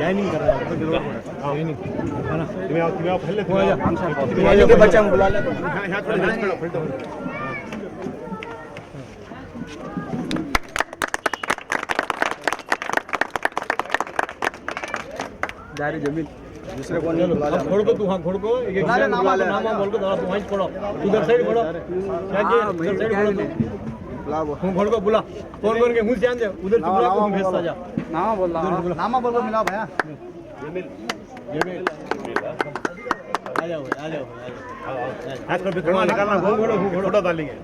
Lining कर रहा है लाइनिंग है। ना तुम्हें आओ तुम्हें आओ पहले वो आ जा। तुम्हें के बच्चे हम बुला ले। यहाँ यहाँ थोड़ा नीचे खड़ो खड़ो जा रही ज़मीन। दूसरे को नहीं खोड़ को तू हाँ खोड़ को। एक एक नाम नाम बोल को थोड़ा तू वहीं खोड़ो उधर साइड खोड़ो क्या किए उधर साइड खोड़ो तू हूँ खोड़ को बुला कौन कौन के मुंह से आन दे उधर तू बुला को भेजता जा नामा बोल रहा नामा बोल मिला भैया आ जाओ आ जाओ हाथ पर थोड़ा निकालना वो घोड़ो फोटो डालेंगे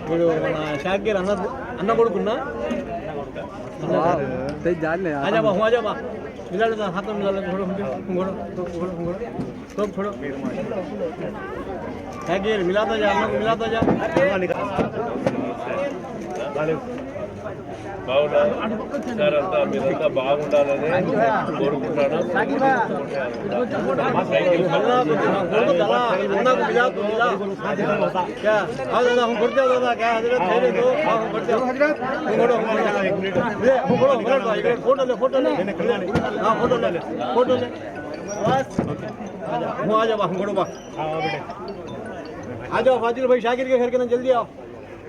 ఇప్పుడు మన షాకీర్ అన్న అన్న కొడుకున్నా तेज जान ले आजा बा हुआ মিলালে না হাত মিলালে ঘোড়ো ঘোড়ো ঘোড়ো ঘোড়ো সব ঘোড়ো। হ্যাঁ মিলাতে যা মিলাতে যা। షాకీర్ మిలా తో జా అన్న को मिला तो जा थोड़ा निकाल डाले బాగున్నారు సార్ అంతా మీరంతా బాగుండాలని కోరుకుంటాను अन्ना को घोड़ो चला अन्ना को मिला तो मिला क्या हाँ दादा हम करते दादा क्या हजरत ठहरे तो हाँ हम करते हजरत घोड़ो एक मिनट ले घोड़ो घोड़ो एक मिनट फोटो ले फोटो ले हाँ फोटो ले फोटो ले बस आजा वो आजा बा हम घोड़ो बा आओ आओ बेटे आ जाओ फाजिल भाई शाकिर के घर के ना जल्दी आओ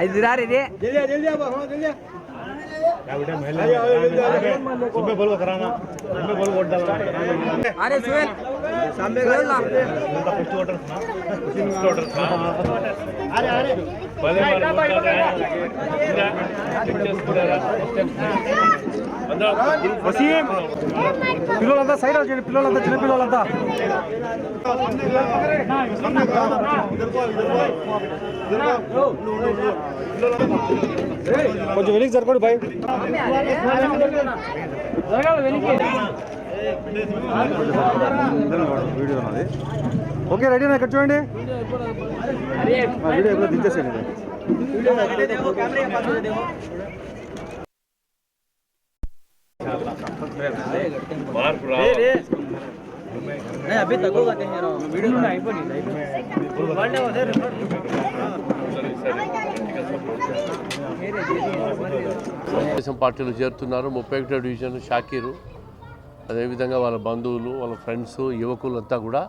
ఐదు రారు ఇది అరే సుహేల్ భలే వసీం. పిల్లలంతా సైడ్ వచ్చేయండి పిల్లలంతా చిన్న పిల్లలంతా. కొంచెం వెనక్కి జరగండి బాయ్. వీడియో నాది ఓకే రెడీనా ఇక్కడ చూడండి. వీడియో ఎప్పుడో దించేసేయండి. మార్పు రావాలి తెలుగుదేశం పార్టీలో చేరుతున్నారు. ముప్పై ఒకటో డివిజన్ షాకీరు. అదేవిధంగా వాళ్ళ బంధువులు వాళ్ళ ఫ్రెండ్స్ యువకులంతా కూడా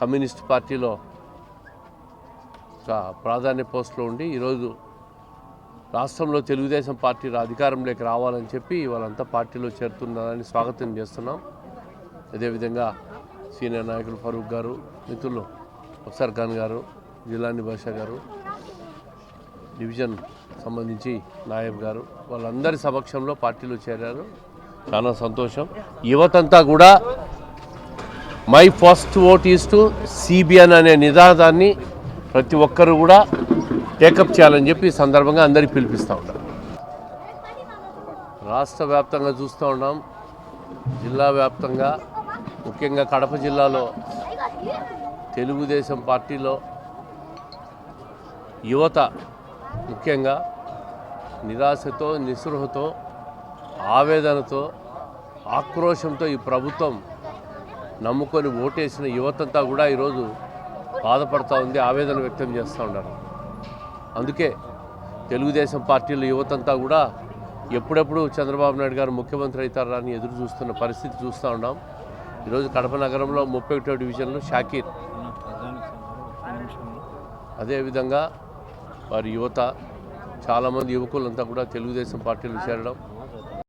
కమ్యూనిస్ట్ పార్టీలో ఒక ప్రాధాన్య పోస్టులో ఉండి ఈరోజు రాష్ట్రంలో తెలుగుదేశం పార్టీ అధికారంలోకి రావాలని చెప్పి వాళ్ళంతా పార్టీలో చేరుతున్నారని స్వాగతం చేస్తున్నాం. అదేవిధంగా సీనియర్ నాయకులు ఫరూక్ గారు మిత్రులు అఫ్సర్ ఖాన్ గారు జిలాని బాషా గారు డివిజన్ సంబంధించి నాయబ్ గారు వాళ్ళందరి సమక్షంలో పార్టీలో చేరారు. చాలా సంతోషం. యువతంతా కూడా my first vote is to CBN అనే నినాదాన్ని ప్రతి ఒక్కరు కూడా టేకప్ చేయాలని చెప్పి ఈ సందర్భంగా అందరికీ పిలిపిస్తూ ఉంటారు రాష్ట్ర వ్యాప్తంగా చూస్తూ ఉన్నాం. జిల్లా వ్యాప్తంగా ముఖ్యంగా కడప జిల్లాలో తెలుగుదేశం పార్టీలో యువత ముఖ్యంగా నిరాశతో నిస్పృహతో ఆవేదనతో ఆక్రోశంతో ఈ ప్రభుత్వం నమ్ముకొని ఓటేసిన యువతంతా కూడా ఈరోజు బాధపడుతూ ఉంది ఆవేదన వ్యక్తం చేస్తూ ఉన్నారు. అందుకే తెలుగుదేశం పార్టీలో యువతంతా కూడా ఎప్పుడెప్పుడు చంద్రబాబు నాయుడు గారు ముఖ్యమంత్రి అవుతారా అని ఎదురు చూస్తున్న పరిస్థితి చూస్తూ ఉన్నాం. ఈరోజు కడప నగరంలో ముప్పై ఒకటో డివిజన్లో షాకీర్. అదేవిధంగా వారి యువత చాలామంది యువకులంతా కూడా తెలుగుదేశం పార్టీలో చేరడం